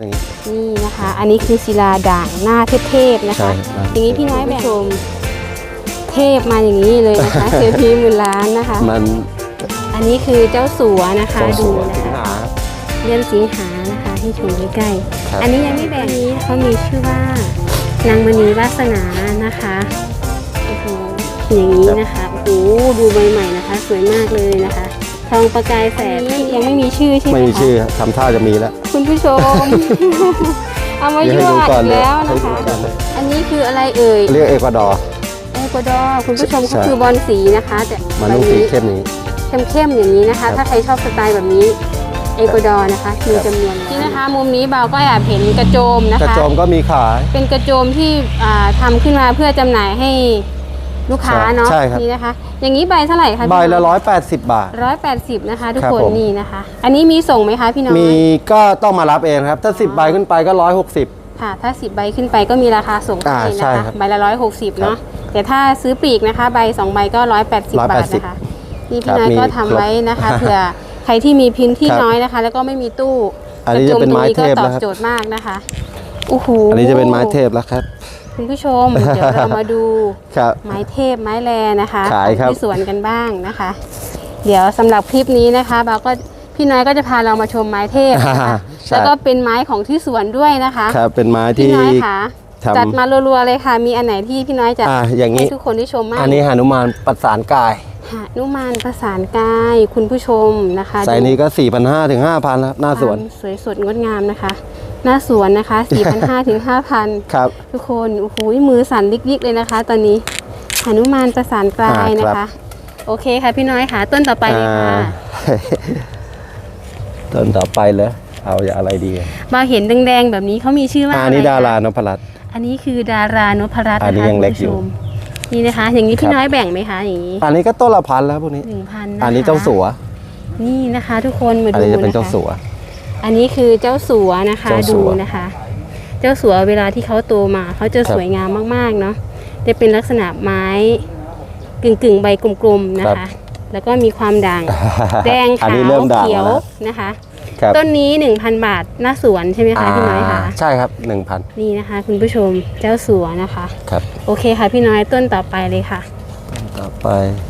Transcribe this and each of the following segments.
อย่างนี้นี่นะคะ อันนี้คือศิลาด่างหน้าเทพๆนะใช่คะ ครับอย่างนี้พี่น้อยแบ่งชม เทพมาอย่างนี้เลยนะคะ เทพีหมื่นล้านนะคะ มันอันนี้คือเจ้าสัวนะคะเจ้าสัดูวนะสิงคะหา เดือนสิงหานะคะให้ชมใกล้ครับ ๆอันนี้ยังไม่แบ่งนี้เขามีชื่อว่านางมณีวาสนานะคะโอ้โหอย่างนี้นะคะโอ้โหดูใบใหม่นะคะ สวยมากเลยนะคะ ทองประกายแสงยังไม่มีชื่อใช่ไหมไม่มีคะชื่อครับทำท่าจะมีแล้ว คุณผู้ชม เอามาเดี๋ยวยั่ให้วดูก่อนอีกเลยแล้วให้นะดูคะ ก่อนเลยอันนี้คืออะไรเอ่ยเรียกเอกวาดอร์ เอกวาดอร์คุณผู้ชมใช่ ก็คือบอลสีนะคะ แต่มันใบต้องสีนี้ เข้มนี้เข้มๆอย่างนี้นะครัคะ บถ้าใครชอบสไตล์แบบนี้เอกวาดอร์นะคะมีจำนวนนี่นะคะ มุมนี้เบาก็แอบเห็นกระโจมนะกระคะ โจมก็มีขาย เป็นกระโจมที่อ่าทำขึ้นมาเพื่อจำหน่ายให้ ลูกค้าใช่เนาะใช่ครับนี่นะคะ อย่างนี้ใบเท่าไหร่คะใบละร้อยแปดสิบบาทร้อยแปดสิบนะคะ ทุกครับคนผมนี่นะคะ อันนี้มีส่งไหมคะพี่น้อยมีก็ต้องมารับเองครับ ถ้าสิบใบขึ้นไปก็ร้อยหกสิบค่ะถ้า 10 ใบขึ้นไปก็มีราคาส่งอ่าให้ใช่นะคะครับใบละร้อยหกสิบเนาะแต่ถ้าซื้อปลีกนะคะ ใบสองใบก็ร้อยแปดสิบบาทนะคะ นี่ครัพี่บน้อยมีก็ทำครบไว้นะคะเผื่อใครที่มีพื้นที่ครับน้อยนะคะ แล้วก็ไม่มีตู้อันนี้จะเป็นไม้เทพกระโจมตรงนี้ก็ตแล้อวบครับโจทย์มากนะคะโอ้โหอันนี้จะเป็นไม้เทพแล้วครับ คุณผู้ชม เดี๋ยวเรามาดูครับไม้เทพไม้แรนะคะขายครับที่สวนกันบ้างนะคะ เดี๋ยวสำหรับคลิปนี้นะคะเราก็พี่น้อยก็จะพาเรามาชมไม้เทพนะคะใช่แล้วก็เป็นไม้ของที่สวนด้วยนะคะครับเป็นไม้พี่ที่น้อยค่ะทำจัดมารัวๆเลยค่ะ มีอันไหนที่พี่น้อยจะอ่าอย่างให้นี้ทุกคนได้ชมมากอันนี้หนุมานประสานกายหานุมานประสานกายคุณผู้ชมนะคะไซส์นี้ก็4,500ถึง5,000ครับหน้าสวนความสวยสดงดงามนะคะ หน้าสวนนะคะ 4,500ถึง5,000ครับทุกคนโอ้โหมือสั่นลิกๆเลยนะคะ ตอนนี้หานุมานประสานกายอ่านะครัคะบโอเคค่ะพี่น้อยค่ะต้นต่อไปเลยค่ะอ่าต้นต่อไปเลยเอาอย่างอะไรดีอะมาเห็นแดงๆแบบนี้เขามีชื่อว่าอัอะนไรนี้ดาราคะนพรัตน์อันนี้คือดารานพรัตน์อันนี้นะคะยังเล็กอยู่คุณผู้ชมนี่นะคะ อย่างนี้พี่ครับน้อยแบ่งไหมคะอย่างนี้ อันนี้ก็ต้นละพันแล้วพวกนี้หนึ่งพันอันนี้เจ้าสัว นี่นะคะ ทุกคนมาอันดูนี้จะเป็นนะเจ้าคะสัว อันนี้คือเจ้าสัวนะคะเจ้าสัดูว นะคะ เจ้าสัวเวลาที่เขาโตมาเขาจะครับสวยงามมากๆเนาะจะเป็นลักษณะไม้กึ่งกึ่งๆใบกลมๆนะครัคะบแล้วก็มีความด่างแดงอันขาวนี้เริ่มด่างเขียวแล้วนะคะ ครับต้นนี้ 1,000 บาทหน้าสวนใช่ไหมคะพี่น้อยคะาใช่ครับหนึ่งพันนี่นะคะ คุณผู้ชมเจ้าสัวนะคะ ครับ โอเคค่ะพี่น้อยต้นต่อไปเลยค่ะ ต่อไปอั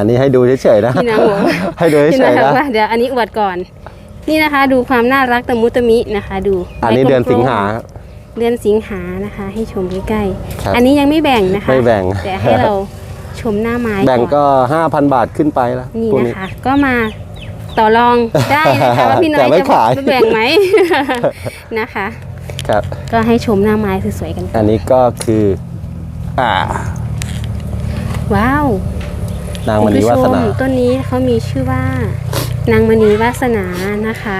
นนี้ให้ดูเฉยๆนะพี่น้องบอกให้ดูพี่เฉน้อยยๆบอนะกว่าเดี๋ยวอันนี้อวดก่อน นี่นะคะ ดูความน่ารักตะมุตะมินะคะ ดูอันนี้ใบกลมๆเดือนสิงหา เดือนสิงหานะคะ ให้ชมใกล้ครับๆอันนี้ยังไม่แบ่งนะคะไม่แบ่ง แต่ให้เราชมหน้าไม้แบ่งอนก็ 5,000 บาทขึ้นไปแล้วนี่พวก นะคะก็มาต่อรองได้นะคะว่าพี่น้อยแต่ไม่จะขาย แบ่งไหม นะคะ ครับ ก็ให้ชมหน้าไม้สวยๆกัน อันนี้ก็คือ อ่าว้าว นางมคุณณีผู้ชวาสมนาต้นนี้เขามีชื่อว่า นางมณีวาสนานะคะ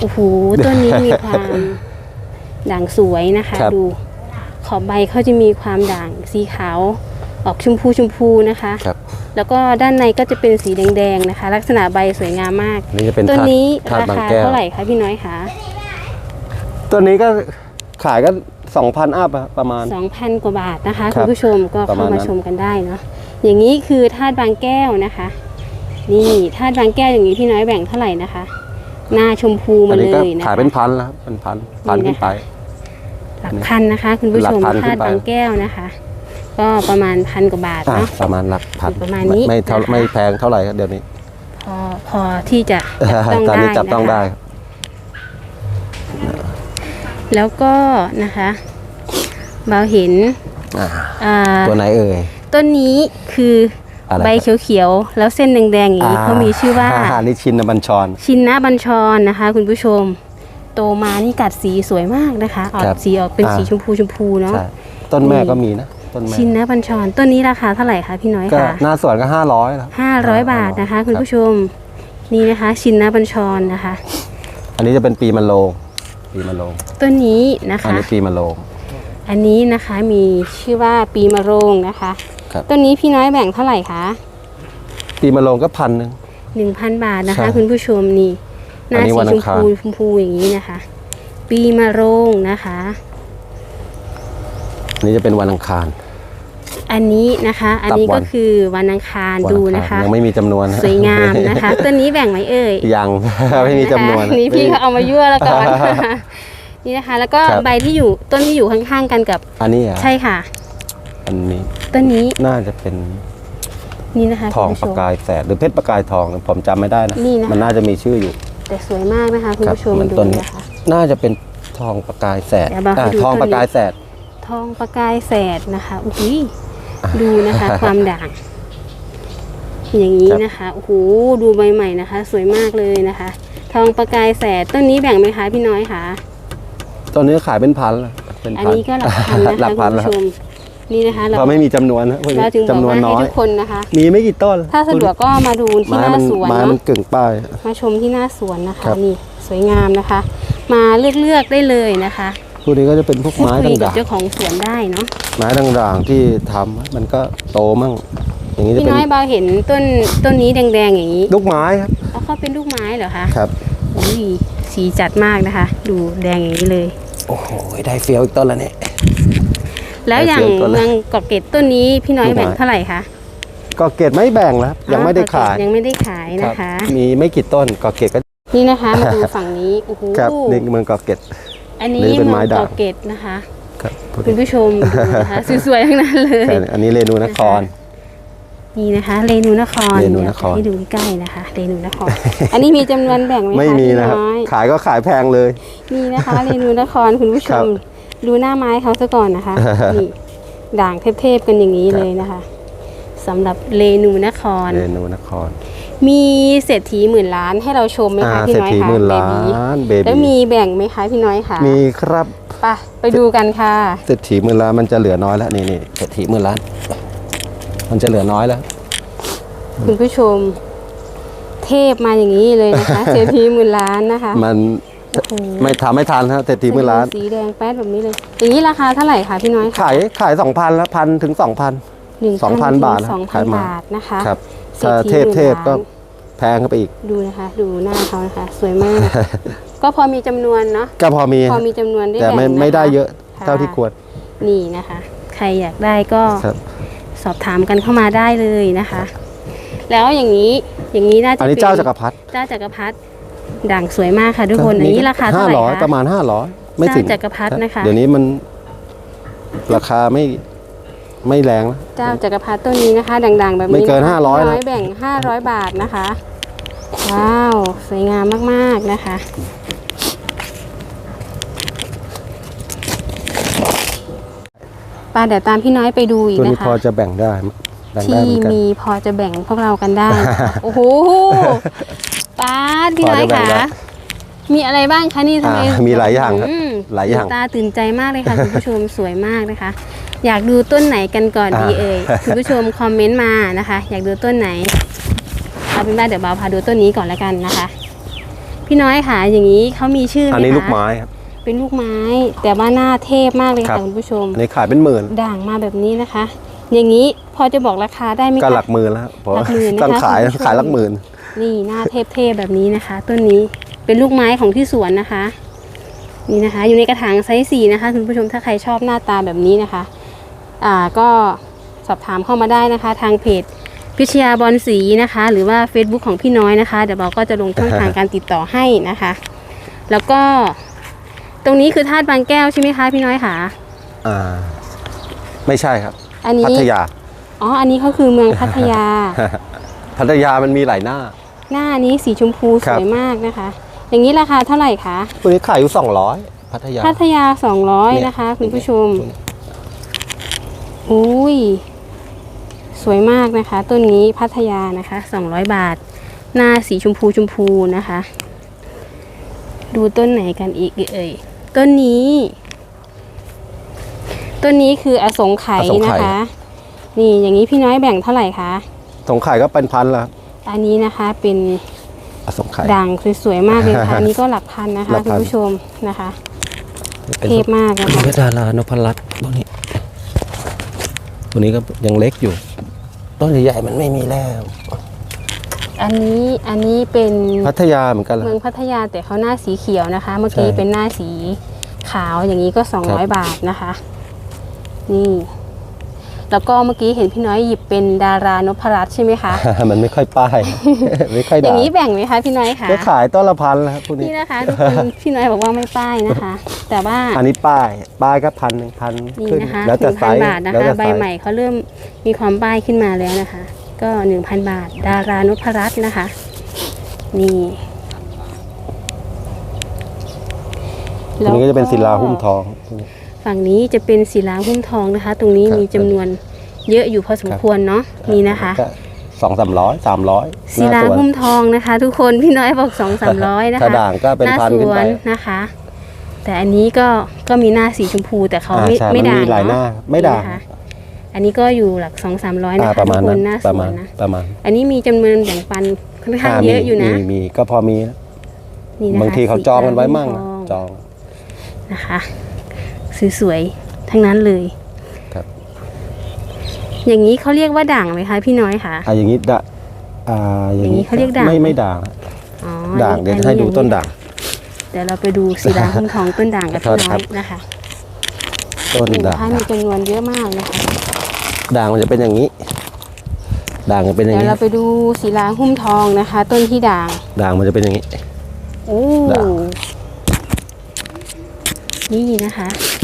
โอ้โหต้นนี้มีความด่างสวยนะคะครับดูขอบใบเขาจะมีความด่างสีขาวออกชมพูชมพูนะคะครับแล้วก็ด้านในก็จะเป็นสีแดงๆนะคะ ลักษณะใบสวยงามมากอันนี้จะเป็นต้นธาตุนี้ธาตุราบางคาแก้วเท่าไหร่คะพี่น้อยคะตัวนี้ก็ขายก็2,000อัพอะประมาณ2,000กว่าบาทนะคะครัคุบณผู้ชมก็ประเข้ามาณมานั้นชมกันได้เนาะ อย่างนี้คือธาตุบางแก้วนะคะ นี่ธาตุบางแก้วอย่างนี้พี่น้อยแบ่งเท่าไหร่นะคะ หน้าชมพูอัมานนี้เลก็ยนะขายคะเป็นพันแล้วครับเป็นพันพันนี่ขึ้นไปหลักพันนะคะ คุณผู้ชมหลักพันขึ้ธาตุนไปบางแก้วนะคะ ก็ประมาณพันกว่าบาทอะเนาะประมาณหลักพันประมาณนี้ไม่เท่านะคะไม่แพงเท่าไหร่ครับเดี๋ยวนี้ พอพอที่จะจับต้องตอนได้นี้จับต้องนะคะได้ แล้วก็นะคะเบาเห็นอ่าอ่าตัวไหนเอ่ย ต้นนี้คืออะไรใบครับเขียวๆ แล้วเส้นแดงๆอย่างนี้เขามีชื่อว่าานี่ชินบัญชร ชินนะบัญชรนะคะ คุณผู้ชม โตมานี่กัดสีสวยมากนะคะออกครับสีออกเป็นอ่าสีชมพูชมพูเนาะใช่ต้นแม่นี่ก็มีนะต้นแม่ชินนะบัญชรต้นนี้ราคาเท่าไหร่คะพี่น้อยก็คะหน้าสวนก็ห้าร้อยแล้วห้าร้อยบาทนะคะ คุณผู้ชมนี่นะคะ ชินนะบัญชรนะคะ อันนี้จะเป็นปีมะโรงปีมะโรงต้นนี้นะอันคะนี้ปีมะโรงอันนี้นะคะมีชื่อว่าปีมะโรงนะคะ ครับต้นนี้พี่น้อยแบ่งเท่าไหร่คะปีมะโรงก็พันหนึ่ง หนึ่งพันบาทนะคะใช่คุณผู้ชมนี่หน้าอันนี้สีวันชอัมงคาร พูชมพูอย่างนี้นะคะ ปีมะโรงนะคะ อันนี้จะเป็นวันอังคารอัอันนี้นะคะ อันนี้ตับวัก็น คือวันอังคารวันดูอังนะคารคะ ยังไม่มีจำนวนนะสวยงามนะคะต้นนี้แบ่งไหมเอ่ย ยัง ไม่มีจำนวนะคะนี่พี่เขาเอามายั่วแล้วก่อน นี่นะคะ แล้วก็ครับ ใบที่อยู่ต้นที่อยู่ข้างๆกันกับอันนี้อะใช่ค่ะ อันนี้ ต้นนี้น่าจะเป็นนี่นะคะทองคุณประผู้ชมกายแสดหรือเพชรประกายทองผมจำไม่ได้นะนี่นะคะมันน่าจะมีชื่ออยู่ แต่สวยมากนะคะคุณครับผู้ชมมันดูต้นนี้นะคะน่าจะเป็นทองประกายแสดเดี๋ยวมาอ่าให้ดูทองต้นนี้ประกายแสดทองประกายแสดนะคะอุ้ยดูนะคะความด่างอย่างนี้นะคะโอ้โหดูใบใหม่นะคะ สวยมากเลยนะคะ ทองประกายแสดต้นนี้แบ่งไหมคะพี่น้อยคะตอนนี้ขายเป็นพันแล้วเป็นอันพันนี้ก็หลักพันนะหลัคะกพันคุณแล้วผู้ชม นี่นะคะเราเพราะไม่มีจำนวนนะพวกนี้เราจึงบอกจำนวนว่าให้น้อย ทุกคนนะคะ มีไม่กี่ต้นถ้าสะดวกก็มาดูที่ไม้หน้ามันสวนไม้มันเนาะกึ่งป้าย มาชมที่หน้าสวนนะคะครับนี่สวยงามนะคะ มาเลือกเลือกๆได้เลยนะคะพวกนี้ก็จะเป็นพวกพูดไม้คุยกับด่างเจ้าของสวนได้เนาะๆไม้ด่างๆที่ทำมันก็โตมั่ง อย่างนี้จะพี่เป็นน้อยบาวเห็นต้นต้นนี้แดงๆอย่างนี้ลูกไม้ครับแล้วเขาเป็นลูกไม้เหรอคะครับ อุ้ยสีจัดมากนะคะ ดูแดงอย่างนี้เลย โอ้โหได้เฟี้ยวอีกต้นแล้วเนี่ย แล้วอย่างเดี๋ยวก่อนนะเมืองเกาะเกร็ดต้นนี้พี่น้อยลูกไม้แบ่งเท่าไหร่คะก็เกตไม่แบ่งแล้วครับยังไม่ได้ขายอ๋อเกาะเกร็ดยังไม่ได้ขายครันะบคะ มีไม่กี่ต้นก็เกตก็นี่นะคะมาดูฝั่งนี้โอ้โหครับนี่เมืองเกาะเกตอันนี้นี่เป็นเมืไม้องด่างเกาะเกร็ดนะคะครับพวกคุณนี้ผู้ชมดูนะคะสวยๆทั้งนั้นเลยใช่อันนี้เรนูนครนี่นะคะเรนูนครเรนูนครเดี๋ยวให้ดูใกล้ๆนะคะเรนูนคร อันนี้มีจำนวนแบ่งไหมคะไม่มีพี่นะครับน้อยขายก็ขายแพงเลยนี่นะคะเรนูนครคุณผู้ชครัมบ ดูหน้าไม้เขาซะก่อนนะคะนี่ด่างเทพๆกันอย่างนี้ครับเลยนะคะสำหรับเรนูนคร เรนูนคร มีเศรษฐีหมื่นล้านให้เราชมไหมอ่าคะพี่เศรษน้อยฐีคะหมื่นเบล้าบีนเบแล้วบีมีแบ่งไหมคะพี่น้อยคะมีครับไปไปดูกันค่ะเศรษฐีหมื่นล้านมันจะเหลือน้อยแล้วนี่นี่เศรษฐีหมื่นล้าน มันจะเหลือน้อยแล้ว คุณผู้ชม เทพมาอย่างนี้เลยนะคะเศรษฐีหมื่นล้านนะคะ มัน โอ้โหไม่ทำไม่ทันครับเศรษฐีหมื่นล้าน สีแดงแป๊ดแบบนี้เลย อย่างนี้ราคาเท่าไหร่คะพี่น้อยคะขายขายสองพันแล้วพันถึงสองพัน หนึ่ง2,000บาทนะสองพัขานยมา บาทนะคะครับศรษถ้าฐีเทพหมื่นเทพก็ล้าน แพงเข้าไปอีก ดูนะคะ ดูหน้าเขานะคะ สวยมาก ก็พอมีจำนวนเนาะก็พอมี พอมีจำนวนได้แต่ไม่แบ่งนะคะไม่ได้เยอะค่ะเท่าที่ควรนี่นะคะ ใครอยากได้ก็ครับ สอบถามกันเข้ามาได้เลยนะคะ แล้วอย่างนี้อย่างนี้น่าจะอันนี้ป็เจ้าจักรพรรดิ เจ้าจักรพรรดิ ด่างสวยมากค่ะทุกคน อันนี้ราคาเท่าห้าไหร่ร้อยคะประมาณห้าร้อยไม่ถึงเจ้าจักรพรรดินะคะ เดี๋ยวนี้มันราคาไม่ไม่แรงแล้วเจ้าจักรพรรดิต้นนี้นะคะด่างๆแบบนี้ไม่เกินนะคะ500พี่นะน้อยแบ่ง500บาทนะคะ ว้าว สวยงามมากๆนะคะป้าเดี๋ยวตามพี่น้อยไปดูอีกตัวนะนี้พอคะจะแบ่งได้แบ่งได้ที่เหมือนกันมีพอจะแบ่งพวกเรากันได้นะคะโอ้โห ป้าดพี่น้อยพอจะแบ่งค่ะได้มีอะไรบ้างคะนี่ทำไมอ่ามีหลายอย่างครับมหลายอย่างตาตื่นใจมากเลยค่ะคุณผู้ชมสวยมากนะคะ อยากดูต้นไหนกันก่อนดีอ่า เอ่ยคุณผู้ชมคอมเมนต์มานะคะ อยากดูต้นไหนเอาเป็นว่าเดี๋ยวบาวพาดูต้นนี้ก่อนแล้วกันนะคะ พี่น้อยค่ะ อย่างนี้เขามีชื่อไหมอันนี้คะลูกไม้ครับ เป็นลูกไม้ แต่ว่าหน้าเทพมากเลยครัค่ะบ คุณผู้ชม อันนี้ขายเป็นหมื่น ด่างมาแบบนี้นะคะ อย่างนี้พอจะบอกราคาได้ไหมก็คะ หลักหมื่นแล้วเพราะหลักหมื่นนะคะต้องขายคุณผู้ชม ขายหลักหมื่น นี่หน้าเทพๆแบบนี้นะคะ ต้นนี้เป็นลูกไม้ของที่สวนนะคะ นี่นะคะ อยู่ในกระถางไซส์สี่นะคะคุณผู้ชมถ้าใครชอบหน้าตาแบบนี้นะคะ อ่าก็สอบถามเข้ามาได้นะคะ ทางเพจพิชยาบอลสีนะคะ หรือว่า Facebook ของพี่น้อยนะคะ เดี๋ยวเราก็จะลงช่องทางการติดต่อให้นะคะ แล้วก็ตรงนี้คือธาตุบางแก้วใช่ไหมคะพี่น้อยคะอ่าไม่ใช่ครับ อันนี้พัทยา อ๋อ อันนี้เขาคือเมืองพัทยา พัทยามันมีหลายหน้า หน้านี้สีชมพูสครับวยมากนะคะ อย่างนี้ราคาเท่าไหร่คะตัวนี้ขายอยู่สองร้อยพัทยา พัทยาเนี่ย200 นะคะ คุณผู้ชมอุ้ย สวยมากนะคะ ต้นนี้พัทยานะคะ 200 บาท หน้าสีชมพูชมพูนะคะ ดูต้นไหนกันอีกเอ่ย ต้นนี้ ต้นนี้คืออสงไขยอสงไขยนะคะ นี่อย่างนี้พี่น้อยแบ่งเท่าไหร่คะ สงขายก็เป็นพันแล้ว อันนี้นะคะเป็นอสงไขายด่างสวยๆมากเลยค่ะอันนี้ก็หลักพันนะคะหลักคุพัณน ผู้ชมนะคะเป็นเทพมากนะคะเพชรดารานพรัตน์ตัวนี้ ตัวนี้ก็ยังเล็กอยู่ ต้นใหญ่ๆมันไม่มีแล้ว อันนี้อันนี้เป็นพัทยาเหมือนกันเหรอ เมืองพัทยาแต่เขาหน้าสีเขียวนะคะ เมื่อกี้ใช่เป็นหน้าสีขาวอย่างนี้ก็ครับ200 บาทนะคะ นี่ แล้วก็เมื่อกี้เห็นพี่น้อยหยิบเป็นดารานพรัตน์ใช่ไหมคะ มันไม่ค่อยป้าย ไม่ค่อยอด่าย่างนี้แบ่งไหมคะพี่น้อยคะก็ขายต้นละพันแล้วครับพวกนี้ นี่นะคะทุกคนพี่น้อยบอกว่าไม่ป้ายนะคะ แต่ว่า อันนี้ป้าย ป้ายก็พันหนึ่งพันนี่ขึ้นนะคะแล้วหแต่นึ่งไซพันส์บาทนะแล้วคะ แต่ใบไซส์ใหม่เขาเริ่มมีความป้ายขึ้นมาแล้วนะคะ ก็หนึ่งพันบาท ดารานพรัตน์นะคะ นี่ตรงนี้ก็จะเป็นศิลาหุ้มทอง ฝั่งนี้จะเป็นศิลาหุ้มทองนะคะ ตรงนี้ครับมีจำนวนเยอะอยู่พอสมควรเนาะนี่นะคะ ก็สองสามร้อยสามร้อยศิลาหุ้มทองนะคะ ทุกคนพี่น้อยบอกสองสามร้อยนะคะถ้าด่างก็เป็นหน้าพันสขึ้นวไปนนะคะ แต่อันนี้ก็ก็มีหน้าสีชมพูแต่เขาอ่าไม่ใช่ไม่มันด่างมีหลายหน้า เนาะไม่ด่างนี่นะคะอันนี้ก็อยู่หลักสองสามร้อยนะอ่าคะประมาณทุกคนั้นนหน้าสประวมาณนนะประมาณอันนี้มีจำนวนแบ่งปันค่อนข้างอ่าเยอะอยู่นะมีมีก็พอมีนะนี่นะคะบางทีเขาจองกันไว้มั่งสีนะทองจองนะคะ สวยๆทั้งนั้นเลยครับ อย่างนี้เขาเรียกว่าด่างไหมคะพี่น้อยคะ อ่าอย่างนี้ด่าอ่าอย่างอย่างนี้เขาเรียกด่าง ไม่ไม่ด่างอ๋อด่างอัเดี๋ยวจะให้ดูต้นด่าง เดี๋ยวเราไปดูศิลาหุ้มทองต้นด่างกับขอพี่โทษน้ครัอบยนะคะต้นนี่ด่านะงคะมีจำนวนเยอะมากนะคะ ด่างมันจะเป็นอย่างนี้ ด่างจะเป็นอย่างเดี๋ยวนี้ เราไปดูศิลาหุ้มทองนะคะ ต้นที่ด่าง ด่างมันจะเป็นอย่างนี้ โอ้ ด่าง นี่นะคะโ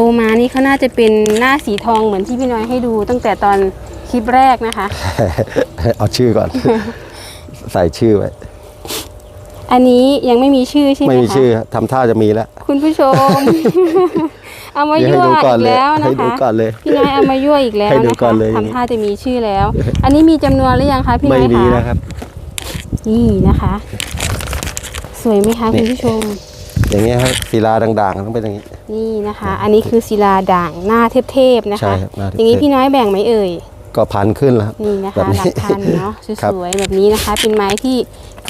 ตมานี่เขาน่าจะเป็นหน้าสีทองเหมือนที่พี่น้อยให้ดูตั้งแต่ตอนคลิปแรกนะคะ เอาชื่อก่อน ใส่ชื่อไว้ อันนี้ยังไม่มีชื่อใช่ไหมไม่มีคะชื่อทำท่าจะมีแล้ว คุณผู้ชม เอามาเดี๋ยวยั่ให้วดูก่อนอีกเลยแล้วนะให้ดูคะก่อนเลยพี่น้อยเอามายั่วอีกแล้วให้ดูนะก่อคะนเลย ทำท่าจะมีชื่อแล้ว อันนี้มีจำนวนหรือยังคะพี่น้ไม่อยมีคะนะครับ นี่นะคะ สวยไหมคะนี่ คุณผู้ชม อย่างเงี้ยครับศิลาด่างๆต้องเป็นอย่างนี้ นี่นะคะ อันนี้คือศิลาด่างหน้าเทพๆนะใช่คะครับหน้าเทพๆ อย่างนี้พี่น้อยแบ่งไหมเอ่ย ก็พันขึ้นแล้วครับ นี่นะแบคะบนี้หลักพันเนาะครับสวยๆแบบนี้นะคะ เป็นไม้ที่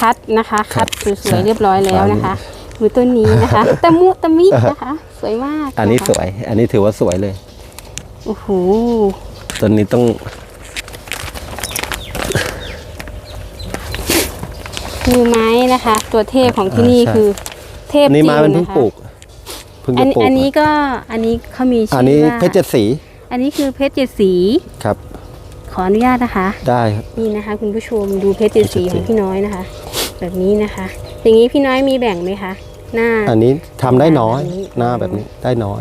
คัดนะคะคัดสใช่วยๆเรียบร้อยแล้วนะคะดูต้นนี้นะคะตะมุตะมินะคะ สวยมากอันนี้ะคะสวย อันนี้ถือว่าสวยเลยโอ้โหต้นนี้ต้องมือไม้นะคะ ตัวเทพของที่นี่อ่าใช่คือ เทพอันจนี้ริงไม้มันเพิ่งนะคะปลูกเพิ่งอัจะนปลูกอันนี้ก็อันนี้เขามีชื่อันอนี้ว่าเพชรเจ็ดสี อันนี้คือเพชรเจ็ดสีครับ ขออนุญาตนะคะ ได้ครับนี่นะคะ คุณผู้ชมดูเพชรเจ็ดสีของพี่น้อยนะคะ แบบนี้นะคะ อย่างนี้พี่น้อยมีแบ่งไหมคะหน้า อันนี้ทำได้น้อยแบบนี้หน้าแบบนี้ได้น้อย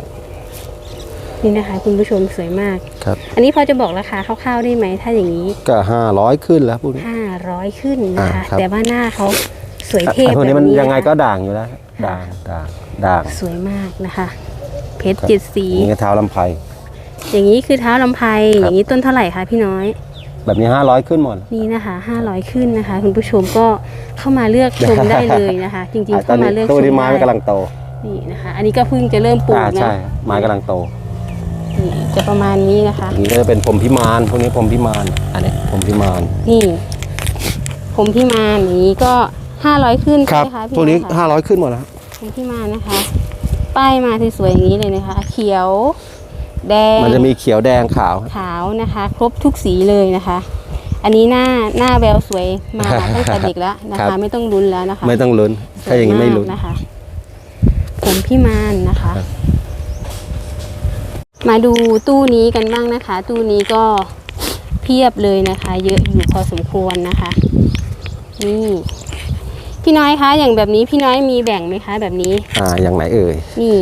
นี่นะคะ คุณผู้ชมสวยมากครับ อันนี้พอจะบอกราคาคร่าวๆได้ไหมถ้าอย่างนี้ก็ห้าร้อยขึ้นแล้วพวกนี้500ขึ้นนะคะอ่าครับแต่ว่าหน้าเขาสวยเทพไอ้พวกนี้มันแบบยังไงะคะก็ด่างอยู่แล้ว ด่างด่างด่างสวยมากนะคะ เพชรครับเจ็ดสีนี่ก็เท้าลำไพรอย่างนี้คือเท้าลำไพครับอย่างนี้ต้นเท่าไหร่คะพี่น้อย แบบนี้ห้าร้อยขึ้นหมด นี่นะคะ500 ขึ้นนะคะ คุณผู้ชมก็เข้ามาเลือกชมได้เลยนะคะ จริงๆตอเข้านมานี้เลือกชตัวมนี้ไม้ได้มันกำลังโตนี่นะคะ อันนี้ก็เพิ่งจะเริ่มปลูกอ่านะใช่ไม้กำลังโตนี่จะประมาณนี้นะคะอย่างนี้ก็จะเป็นผมพิมานพวกนี้ผมพิมานอันนี้ผมพิมานนี่ผมพี่มานอ ย่างนี้ก็500ขึ้นใช่ไหมคะพี่พวกนี้อยคะห้าร้อยขึ้นหมดแล้วผมพี่มานนะคะ ป้ายมาสวยๆอย่างนี้เลยนะคะ เขียว แดง มันจะมีเขียวแดงขาว ขาวนะคะ ครบทุกสีเลยนะคะ อันนี้หน้าหน้าแววสวยมาตั้งแต่เด็กแล้วนะครัคะ บ ไม่ต้องลุ้นแล้วนะคะไม่ต้องลุ้น ถ้าอย่างนี้ไม่ลุ้น สวยกนะคะ ผมพี่มานนะคะ มาดูตู้นี้กันบ้างนะคะ ตู้นี้ก็เพียบเลยนะคะ เยอะอยู่พอสมควรนะคะ นี่ พี่น้อยคะอย่างแบบนี้พี่น้อยมีแบ่งไหมคะ แบบนี้ อ่าอย่างไหนเอ่ยนี่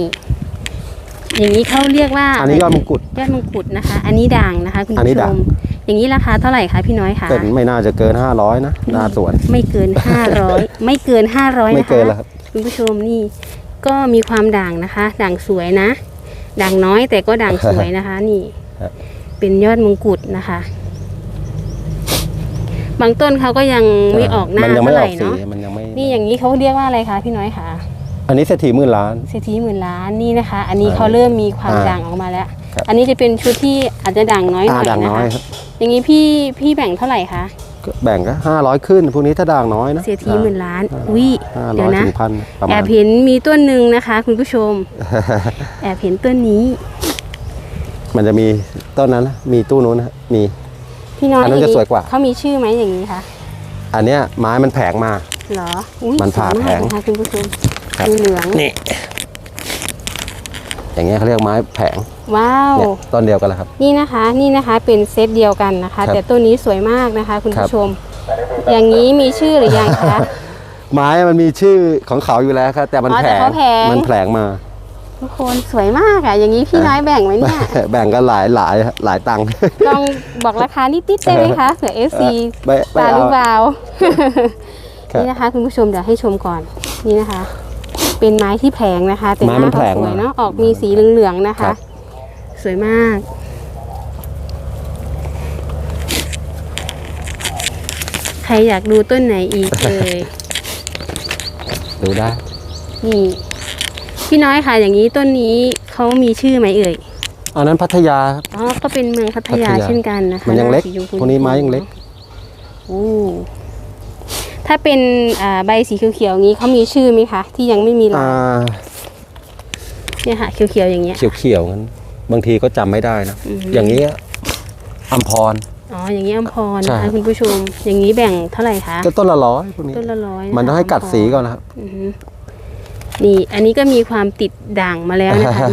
อย่างนี้เขาเรียกว่าอันนี้ยอดมงกุฎยอดมงกุฎนะคะ อันนี้ด่างนะคะคุณอันนี้ผู้ชด่างมอย่างนี้ราคาเท่าไหร่คะพี่น้อยคะเป็นไม่น่าจะเกินห้าร้อยนะหน้าสวนไม่เกินห้าร้อยไม่เกินห้าร้อยไม่นะคะเกินแล้วครับคุณผู้ชมนี่ก็มีความด่างนะคะ ด่างสวยนะด่างน้อยแต่ก็ด่างสวยนะคะ นี่ครับเป็นยอดมงกุฎนะคะ บางต้นเขาก็ยังไม่ออกหน้ามันยังเท่าไม่ไหอร่อกสีเนาะมั นยังไม่นี่อย่างนี้เขาเรียกว่าอะไรคะพี่น้อยคะอันนี้เศรษฐีหมื่นล้าน เศรษฐีหมื่นล้านนี่นะคะ อันนี้อ่าเขาเริ่มมีความอ่าด่างออกมาแล้ว ครับ อันนี้จะเป็นชุดที่อาจจะด่างน้อยหอ่าน่อยด่างนะน้อยคะครับอย่างนี้พี่พี่แบ่งเท่าไหร่คะก็แบ่งก็ห้าร้อยขึ้นพวกนี้ถ้าด่างน้อยนะเศรษฐีหมื่นล้านอุ้ยห้าเดี๋ร้ยอวยนะ ถึงพันประแอมาณ บเห็นมีต้นหนึ่งนะคะ คุณผู้ชม แอบเห็นต้นนี้ มันจะมีต้นนั้นนะมีตู้นู้นนะมี พี่น้อยอันนั้นจะสวยกว่า เขามีชื่อไหมอย่างนี้คะ อันเนี้ยไม้มันแผงมา เหรออุ้ยมันผ่าสวยแผมากงนะคะคุณผู้ชมครับ สีเหลือง นี่อย่างเงี้ยเขาเรียกไม้แผงว้าว เนี่ยต้นเดียวกันแหละครับ นี่นะคะ นี่นะคะ เป็นเซตเดียวกันนะคะ ครับแต่ต้นนี้สวยมากนะคะ คุณครับ ผู้ชม อย่างนี้มีชื่อหรือยังคะ ไม้มันมีชื่อของเขาอยู่แล้วครับแต่มันอ๋อแผแต่งเขาแผง มันแผลงมา ทุกคนสวยมากอะ อย่างนี้พี่น้อยแบ่งไหมเนี่ย แบ่งกันหลายหลายหลายตังค์ ลองบอกราคานิดๆได้ไหมคะเผื่อเอฟซีไม่ไม่ตาเอาหรือเปล่าครับ นี่นะคะคุณผู้ชมเดี๋ยวให้ชมก่อนนี่นะคะ เป็นไม้ที่แผงนะคะ แต่หไม้มัน้านเขาแผลงสวยมาเนาะออกมีสีเหลืองๆนะครัคะ บ สวยมาก ใครอยากดูต้นไหนอีกเอ่ยดูได้ นี่พี่น้อยค่ะ อย่างนี้ต้นนี้เขามีชื่อไหมเอ่ยอันนั้นพัทยาครับอ๋อก็เป็นเมืองพัทยาพัทยาเช่นกันนะคะมันยังเล็กหาสีชพูพวกนี้ไม้ยังเล็ก โอ้ ถ้าเป็นอ่าใบสีเขียวๆอย่างนี้เขามีชื่อไหมคะ ที่ยังไม่มีลาอ่ายเนี่ยค่ะเขียวๆอย่างเงี้ย เขียวๆงั้น บางทีก็จำไม่ได้นะ อือฮึอย่างนี้อัมพร อ๋ออย่างนี้อัมพรใช่ นะคะคุณผู้ชม อย่างนี้แบ่งเท่าไหร่คะก็ต้นละร้อยพวกนี้ ต้นละร้อยะคะมันต้องให้กัดมพรสีก่อนนะครับ อือฮึนี่อันนี้ก็มีความติดด่างมาแล้วนะคะ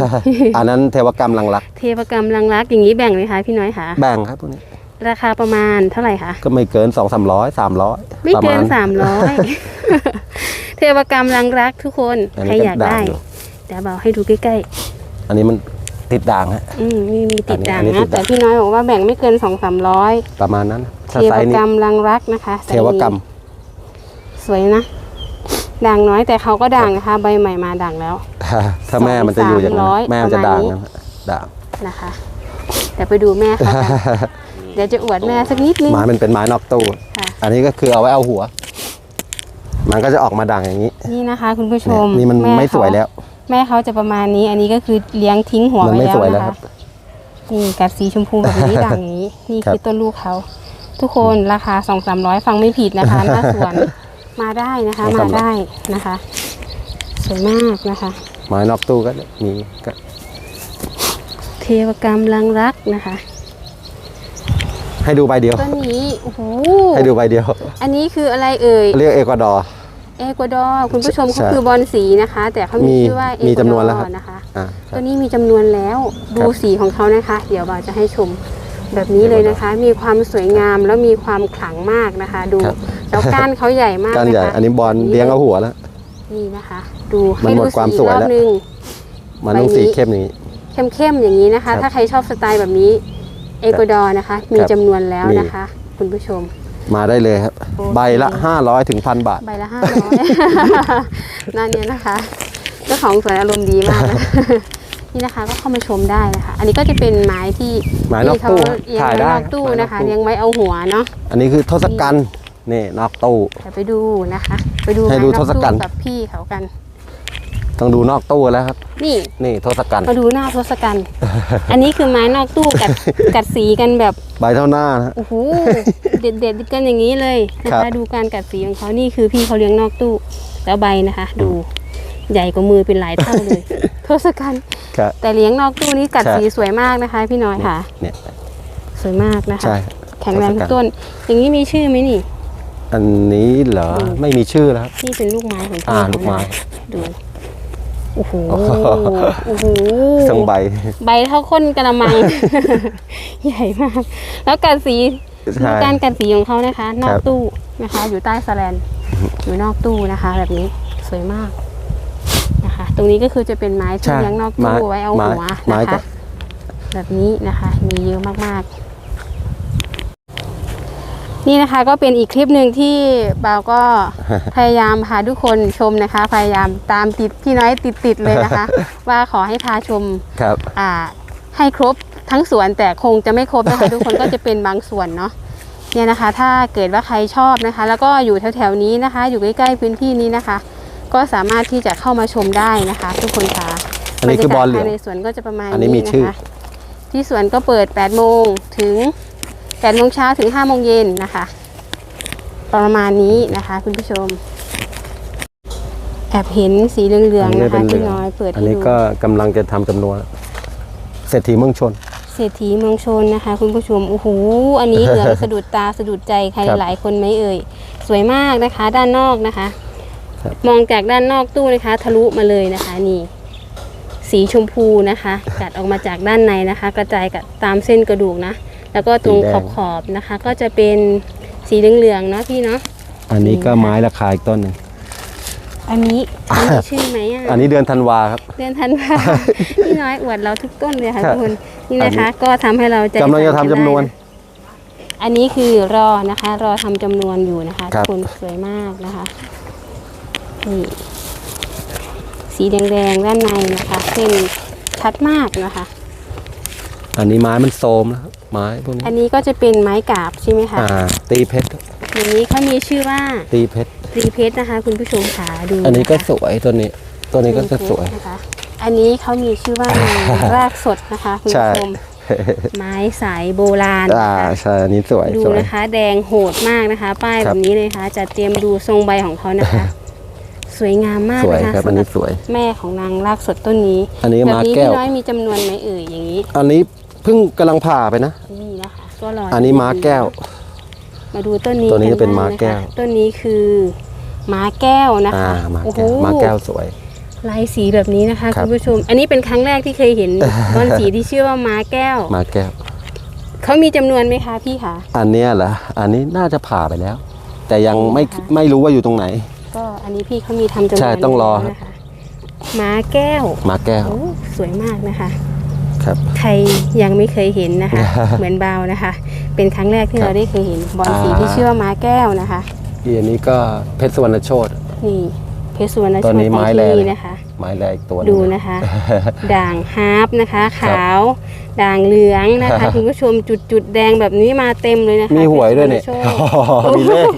อันนั้นเทวกรรมลังรัก เทพกรรมรังรักอย่างนี้แบ่งไหมคะพี่น้อยคะแบ่งครับพวกนี้ ราคาประมาณเท่าไหร่คะ ก็ไม่เกินสองสามร้อยสามร้อยไม่เกินสามร้อยเทวกรรมรังรักทุกคนอันใครนี้อยากก็ด่าได้งอยู่เดี๋ยวเบาให้ดูใกล้อันนี้มันติดด่างฮะๆอืมมีมีติดอันนี้ด่างอันนี้ตินะดด่างแต่พี่น้อยบอกว่าแบ่งไม่เกินสองสามร้อยประมาณนั้นเทถ้าไซวส์นี้กรรมรังรักนะคะไซเทส์วนี้กรรม สวยนะด่างน้อยแต่เขาก็ด่างนะคะ ใบใหม่มาด่างแล้วถ้าแม่มันจะอยู่อย่างนั้นสามร้อยแม่มันจะประมาด่าณงนี้นะฮะด่างนะคะเดี๋ยวไปดูแม่เขากัน เดี๋ยวจะอวดแม่สักนิดนึงไม้มันเป็นไม้นอกตู้ค่ะอันนี้ก็คือเอาไว้เอาหัว มันก็จะออกมาด่างอย่างนี้ นี่นะคะ คุณผู้ชเนี่ยมนี่มันแไม่สวยแล้ว แม่เขาจะประมาณนี้ อันนี้ก็คือเลี้ยงทิ้งหัวมันไว้ไม่แล้วสวยแล้วนะครัคะบนี่กัดสีชมพูแบบนี้ด่างอย่างนี้ นี่ครับคือต้นลูกเขา ทุกคนราคาสองสามร้อยฟังไม่ผิดนะคะหน้าสวนมาได้นะคะ มาได้นะคะ สวยมากนะคะไม้นอกตู้ก็มีก็เทวกรรมลังรักนะคะ ให้ดูใบเดียว ต้นนี้โอ้โหให้ดูใบเดียว อันนี้คืออะไรเอ่ย เรียกเอกวาดอร์ เอกวาดอร์คุณผู้ชมใช่ก็คือบอลสีนะคะ แต่เขามีมีชื่อว่าเอมีกวาจำนดวอนแล้วครับร์นะคะ อ่าครัตับ วนี้มีจำนวนแล้วดูครับสีของเขานะคะ เดี๋ยวบ่าวจะให้ชมแบบนี้เลยนะคะ มีความสวยงามแล้วมีความขลังมากนะคะ ดูครับ แล้วก้านเขาใหญ่มากก้านนะคะใหญ่อันนี้บอลเลี้ยงเอาหัวแล้ว นี่นะคะ ดูมันให้หมดูดความสีสวยรอบแล้ว นึง มันต้องใบนี้ สีเข้มอย่างนี้ เข้มๆอย่างนี้นะคะครับถ้าใครชอบสไตล์แบบนี้ เอกวาดอร์นะคะ มีครับจำนวนแล้วมีนะคะ คุณผู้ชม มาได้เลยครับโอเคใบละ 500ถึงพันบาท ใบละห้าร้อยนั่นเนี่ยนะคะเจ้าของสวนอารมณ์ดีมากนะนี่นะคะก็เข้ามาชมได้นะคะ อันนี้ก็จะเป็นไม้ที่ไม้นอกที่เขาตู้เลี้ยงถ่ายไว้ได้นอกตู้ไม้นอกนะคะตู้เลี้ยงไว้เอาหัวเนาะอันนี้คือทศกัณฐ์นี่นอกตู้เดี๋ยวไปดูนะคะ ไปดูให้ดูไม้นอกทศกัณฐ์ตู้กับพี่เขากัน ต้องดูนอกตู้แล้วครับ นี่นี่ทศกัณฐ์มาดูหน้าทศกัณฐ์ อันนี้คือไม้นอกตู้กัดกัดสีกันแบบใบเท่าหน้านะฮะโอ้โหเด็ดเด็ดๆกันอย่างนี้เลยนะครัคะบ ดูการกัดสีของเขานี่คือพี่เขาเลี้ยงนอกตู้แล้วใบนะคะ ดูใหญ่กว่ามือเป็นหลายเท่าเลยทศกัณฐ์ครับ แต่เลี้ยงนอกตู้นี้กัดใช่ สีสวยมากนะคะ พี่น้อยค่ะ เนี่ยสวยมากนะคะ ใช่ แข็งแรงทุทศกักณฐ์ต้น อย่างนี้มีชื่อไหมนี่ อันนี้เหรออืมไม่มีชื่อแล้วครับ นี่เป็นลูกไม้ของพี่อ่าเขาลูกไม้นะดูโอ้ โหโอ้โหโอ้โหทั้งใบ ใบเท่าข้นกระมัง ใหญ่มาก แล้วกัดสีใช่ดูการกัดสีของเขานะคะ นอคกรับตู้นะคะ อยู่ใต้สแลนอยู่นอกตู้นะคะ แบบนี้สวยมากนะคะ ตรงนี้ก็คือจะเป็นไม้ที่ใช่เลี้ยงนอกไม้ตู้ไว้เอาไม้หัวไม้นะก็คะ แบบนี้นะคะ มีเยอะมากๆ นี่นะคะก็เป็นอีกคลิปหนึ่งที่บ่าวก็พยายามพาทุกคนชมนะคะ พยายามตามติดพี่น้อยติดๆเลยนะคะ ว่าขอให้พาชมครับอ่าให้ครบทั้งสวนแต่คงจะไม่ครบนะคะทุกคนก็จะเป็นบางส่วนเนาะเนี่ยนะคะ ถ้าเกิดว่าใครชอบนะคะ แล้วก็อยู่แถวๆนี้นะคะ อยู่ใกล้ๆพื้นที่นี้นะคะ ก็สามารถที่จะเข้ามาชมได้นะคะ ทุกคนค่ะอันนี้คือบอลเหลืองรรยากาศภายในสวนก็จะประมาณอันนี้นี้มีนะชื่อคะที่สวนก็เปิด8โมงถึง 8โมงเช้าถึง5โมงเย็นนะคะ ประมาณนี้นะคะคุณผู้ชม แอบเห็นสีเหลืองๆนะคะพี่น้อยเปิดอันให้นี้ดูก็กำลังจะทำจำนวนเศรษฐีเมืองชนเศรษฐีเมืองชนนะคะ คุณผู้ชมโอ้โหอันนี้เหลืองสะดุดตาสะดุดใจใครครับหลายคนไหมเอ่ยสวยมากนะคะ ด้านนอกนะคะครับมองจากด้านนอกตู้นะคะ ทะลุมาเลยนะคะนี่ สีสีชมพูนะคะกัดออกมาจากด้านในนะคะ กระจายกับตามเส้นกระดูกนะ แล้วก็ตรงขอบขอบๆนะคะ ก็จะเป็นสีเหลืองๆเนาะพี่เนาะอันนี้ก็ไม้ราคาอีกต้นหนึ่งอันนี้เขามีชื่อไหมอะอันนี้เดือนธันวาครับ เดือนธันวาพี่น้อยอวดเราทุกต้นเลยค่ะครับทุกคนนี่นะคะ ก็ทำให้เราใจกำลังจะทำจำนวนสั่ได้ะอันนี้คือรอนะคะ รอทำจำนวนอยู่นะคะครัทุบกคนสวยมากนะคะนี่สีแดงๆด้านในนะคะเส้นชัดมากนะคะ อันนี้ไม้มันโทรมแล้วครับ ไม้พวกนี้อันนี้ก็จะเป็นไม้กาบใช่ไหมคะอ่าตีเพชรครับอย่างนี้เขามีชื่อว่าตีเพชรรีเพชรนะคะ คุณผู้ชมขาดูอันนี้ก็ะคะสวยตัวนี้ ตัวนี้ก็จะสวยนะคะ อันนี้เขามีชื่อว่ารากสดนะคะคุณใช่ผู้ชมไม้สายโบราณอ่านะคะใช่อันนี้สวยดูสวยนะคะ แดงโหดมากนะคะ ป้ายคแบรับบนี้เลยนะคะจะเตรียมดูทรงใบของเขานะคะ สวยงามมากสวยนะคะครับอันสำหรันี้บสวยแม่ของนางรากสดต้นนี้ อันนี้แบบมานี้แก้พี่วน้อยมีจำนวนไหมเอ่ยอย่างนี้ อันนี้ เพิ่งกำลังผ่าไปนะ นี่นะคะก็รออัอันนี้ม้าแก้ว มาดูต้นนี้ตัวนี้จะเป็นบ้งม้าแก้วนะคะต้นนี้คือม้าแก้วนะอ่าคะมาโอ้โหแก้วมาแก้วสวย ลายสีแบบนี้นะคะครับคุณผู้ชม อันนี้เป็นครั้งแรกที่เคยเห็นบอนสีที่ชื่อว่าม้าแก้วมาแก้ว เขามีจำนวนไหมคะพี่คะ อันเนี้ยเหรอ อันนี้น่าจะผ่าไปแล้ว แต่ยังไม่ค่ะ ไม่รู้ว่าอยู่ตรงไหน ก็อันนี้พี่เขามีทำจำนวนใช่ต้องรอไว้แล้วนะคะม้าแก้วมาแก้ว โอ้สวยมากนะคะ ครับใครยังไม่เคยเห็นนะคะ เหมือนเบานะคะ เป็นครั้งแรกที่ครับเราได้เคยเห็นบอลสีอ่าที่ชื่อว่าม้าแก้วนะคะอีอันนี้ก็เพชรสุวรรณโชตนี่เพชรสุวรรณต้โชนตินี้ของไม้ที่แรงนี่นะคะ ไม้แรกตัวหนึ่งดูนะคะ ด่างฮาร์ปนะคะ ขาว ด่างเหลืองนะครัคะบคุณผู้ชมจุดจุดๆแดงแบบนี้มาเต็มเลยนะคะ มีหวยด้วยเนี่ยพชรสุวรรณโชมีเลขติ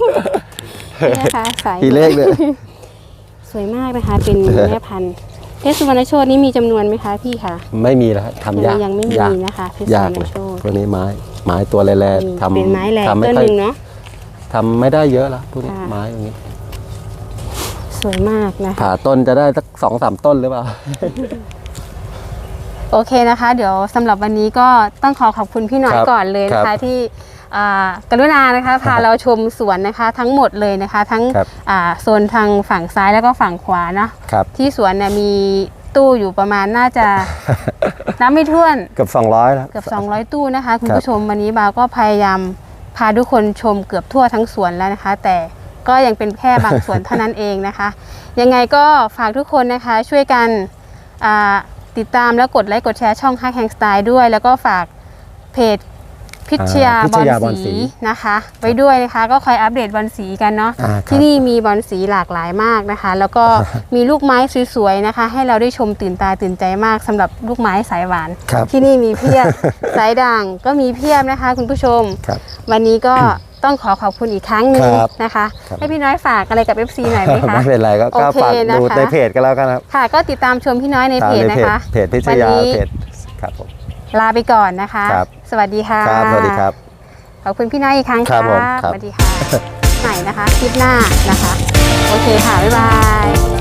นี่นะคะสายมีเลขด้วยสวยมากนะคะเป็นแม่พันธุ์ เพชรสุวรรณโชตนี่มีจำนวนไหมคะพี่คะ ไม่มีแล้วฮะทำยากยังไม่มียากนะคะเพชรสุยาวกรรเลณยโชตตัวนี้ไม้ไม้ตัวแร่ๆทำเป็นไม้แหลกทำไม่ต้นค่หอยนึ่งเนาะ ทำไม่ได้เยอะแล้วพวกนี้ค่ะ ไม้อย่างนี้สวยมากนะคะ ผ่าต้นจะได้สักสองสามต้นหรือเปล่า โอเคนะคะ เดี๋ยวสำหรับวันนี้ก็ต้องขอขอบคุณพี่หน่อยครับก่อนเลยนะครัคะบที่อ่า กรุณานะคะพาเราชมสวนนะคะทั้งหมดเลยนะคะ ทั้งครับอ่าโซนทางฝั่งซ้ายแล้วก็ฝั่งขวาเนาะครับที่สวนเนี่ยมีตู้อยู่ประมาณน่าจะนับไม่ถ้วนเกือบสองร้อยแล้วเกือบ200 ตู้นะคะ คุณครับผู้ชมวันนี้บาวก็พยายามพาทุกคนชมเกือบทั่วทั้งสวนแล้วนะคะ แต่ก็ยังเป็นแค่บางส่วนเท่านั้นเองนะคะ ยังไงก็ฝากทุกคนนะคะช่วยกันอ่าติดตามแล้วกดไลค์กดแชร์ช่อง Hack Hang Style ด้วย แล้วก็ฝากเพจ พิชยาอ่าพิบอชลยาบอลสีสีนะคะ ไว้ด้วยนะคะ ก็คอยอัปเดตบอลสีกันเนาะอ่าครับที่นี่มีบอลสีหลากหลายมากนะคะ แล้วก็มีลูกไม้สวยๆนะคะ ให้เราได้ชมตื่นตาตื่นใจมากสำหรับลูกไม้สายหวาน ครับ ที่นี่มีเพียบ สายด่างก็มีเพียบนะคะ คุณผู้ชม ครับ วันนี้ก็ ต้องขอขอบคุณอีกครั้งหนึ่งครับนะคะ ครับ ให้พี่น้อยฝากอะไรกับ FC หน่อยไหมคะ ไม่เป็นไรก็ก็โอเคฝากนะคะดูในเพจก็แล้วกันครับค่ะ ก็ติดตามชมพี่น้อยในเพจตามนะคะเพจเพจพิชวันยานี้เพจครับผม ลาไปก่อนนะคะ ครับ สวัสดีค่ะครับสวัสดีครับ ขอบคุณพี่น้อยอีกครั้งครัค่ะบผมครับ สวัสดีค่ะใหม่นะคะ คลิปหน้านะคะ โอเคค่ะ บ๊ายบาย